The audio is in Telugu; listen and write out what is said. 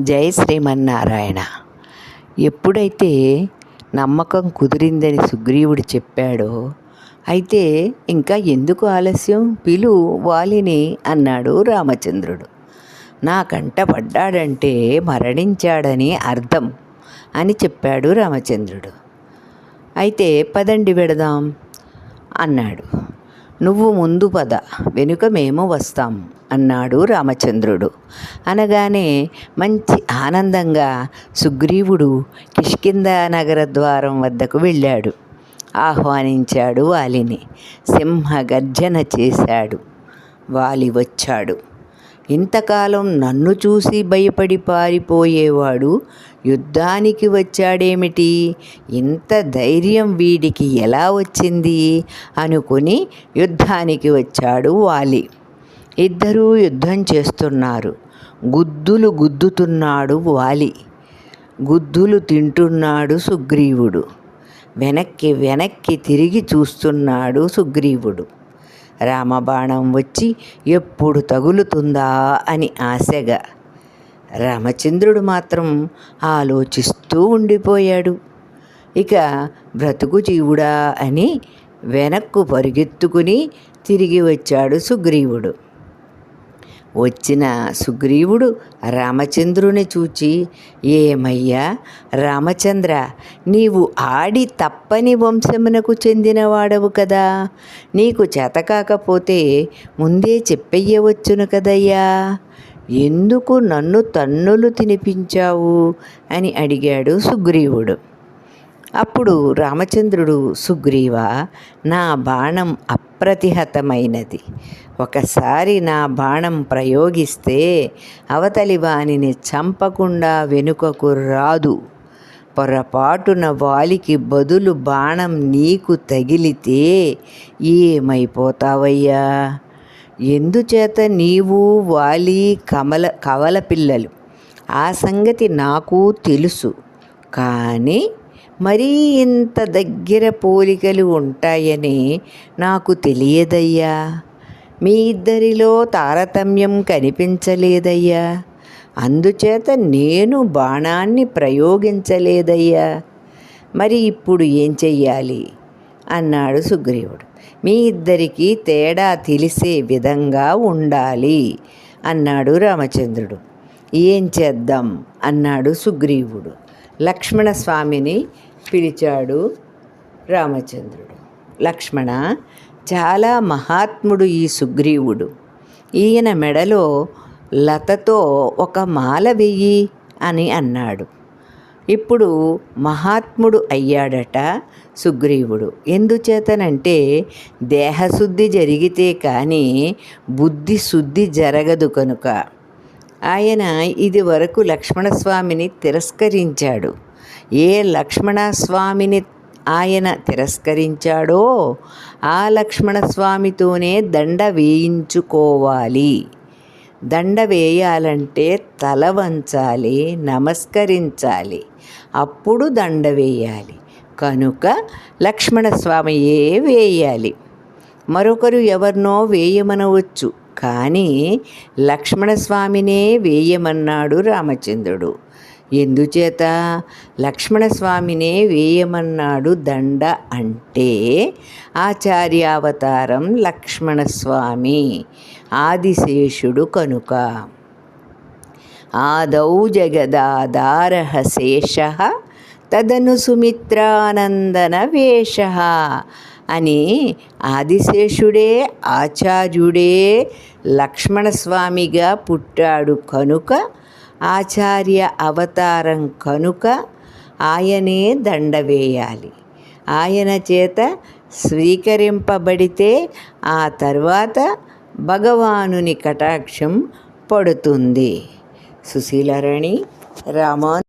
జై శ్రీమన్నారాయణ. ఎప్పుడైతే నమ్మకం కుదిరిందని సుగ్రీవుడు చెప్పాడో అయితే ఇంకా ఎందుకు ఆలస్యం? పిలు వాలిని అన్నాడు రామచంద్రుడు. నా కంట పడ్డాడంటే మరణించాడని అర్థం అని చెప్పాడు రామచంద్రుడు. అయితే పదండి పెడదాం అన్నాడు. నువ్వు ముందు పద వెనుక మేము వస్తాం అన్నాడు రామచంద్రుడు. అనగానే మంచి ఆనందంగా సుగ్రీవుడు కిష్కింద నగర ద్వారం వద్దకు వెళ్ళాడు. ఆహ్వానించాడు వాలిని. సింహ గర్జన చేశాడు. వాలి వచ్చాడు. ఇంతకాలం నన్ను చూసి భయపడి పారిపోయేవాడు యుద్ధానికి వచ్చాడేమిటి? ఇంత ధైర్యం వీడికి ఎలా వచ్చింది? అనుకుని యుద్ధానికి వచ్చాడు వాలి. ఇద్దరూ యుద్ధం చేస్తున్నారు. గుద్దులు గుద్దుతున్నాడు వాలి. గుద్దులు తింటున్నాడు సుగ్రీవుడు. వెనక్కి వెనక్కి తిరిగి చూస్తున్నాడు సుగ్రీవుడు. రామబాణం వచ్చి ఎప్పుడు తగులుతుందా అని ఆశగా రామచంద్రుడు మాత్రం ఆలోచిస్తూ ఉండిపోయాడు. ఇక బ్రతుకు జీవుడా అని వెనక్కు పరిగెత్తుకుని తిరిగి వచ్చాడు సుగ్రీవుడు. వచ్చిన సుగ్రీవుడు రామచంద్రుని చూచి ఏమయ్యా రామచంద్ర నీవు ఆడి తప్పని వంశమునకు చెందినవాడవు కదా. నీకు చేతకాకపోతే ముందే చెప్పెయ్యవచ్చును కదయ్యా. ఎందుకు నన్ను తన్నులు తినిపించావు? అని అడిగాడు సుగ్రీవుడు. అప్పుడు రామచంద్రుడు సుగ్రీవ నా బాణం అప్రతిహతమైనది. ఒకసారి నా బాణం ప్రయోగిస్తే అవతలి వానిని చంపకుండా వెనుకకు రాదు. పొరపాటున వాలికి బదులు బాణం నీకు తగిలితే ఏమైపోతావయ్యా? ఎందుచేత నీవు వాలి కమల కవల పిల్లలు? ఆ సంగతి నాకు తెలుసు. కానీ మరీ ఇంత దగ్గర పోలికలు ఉంటాయని నాకు తెలియదయ్యా. మీ ఇద్దరిలో తారతమ్యం కనిపించలేదయ్యా. అందుచేత నేను బాణాన్ని ప్రయోగించలేదయ్యా. మరి ఇప్పుడు ఏం చెయ్యాలి? అన్నాడు సుగ్రీవుడు. మీ ఇద్దరికీ తేడా తెలిసే విధంగా ఉండాలి అన్నాడు రామచంద్రుడు. ఏం చేద్దాం? అన్నాడు సుగ్రీవుడు. లక్ష్మణస్వామిని పిలిచాడు రామచంద్రుడు. లక్ష్మణ చాలా మహాత్ముడు ఈ సుగ్రీవుడు. ఈయన మెడలో లతతో ఒక మాల వెయ్యి అని అన్నాడు. ఇప్పుడు మహాత్ముడు అయ్యాడట సుగ్రీవుడు. ఎందుచేతనంటే దేహశుద్ధి జరిగితే కానీ బుద్ధి శుద్ధి జరగదు కనుక. ఆయన ఇది వరకు లక్ష్మణస్వామిని తిరస్కరించాడు. ఏ లక్ష్మణస్వామిని ఆయన తిరస్కరించాడో ఆ లక్ష్మణస్వామితోనే దండ వేయించుకోవాలి. దండ వేయాలంటే తల వంచాలి నమస్కరించాలి. అప్పుడు దండ వేయాలి. కనుక లక్ష్మణస్వామియే వేయాలి. మరొకరు ఎవరినో వేయమనవచ్చు కానీ లక్ష్మణస్వామినే వేయమన్నాడు రామచంద్రుడు. ఎందుచేత? లక్ష్మణస్వామినే వేయమన్నాడు దండ అంటే ఆచార్యావతారం లక్ష్మణస్వామి ఆదిశేషుడు కనుక. ఆదౌ జగదాధార శేష తదను సుమిత్రానందన వేష అని ఆదిశేషుడే ఆచార్యుడే లక్ష్మణస్వామిగా పుట్టాడు కనుక ఆచార్య అవతారం కనుక ఆయనే దండ వేయాలి. ఆయన చేత స్వీకరింపబడితే ఆ తర్వాత భగవానుని కటాక్షం పడుతుంది. సుశీలరణి రామా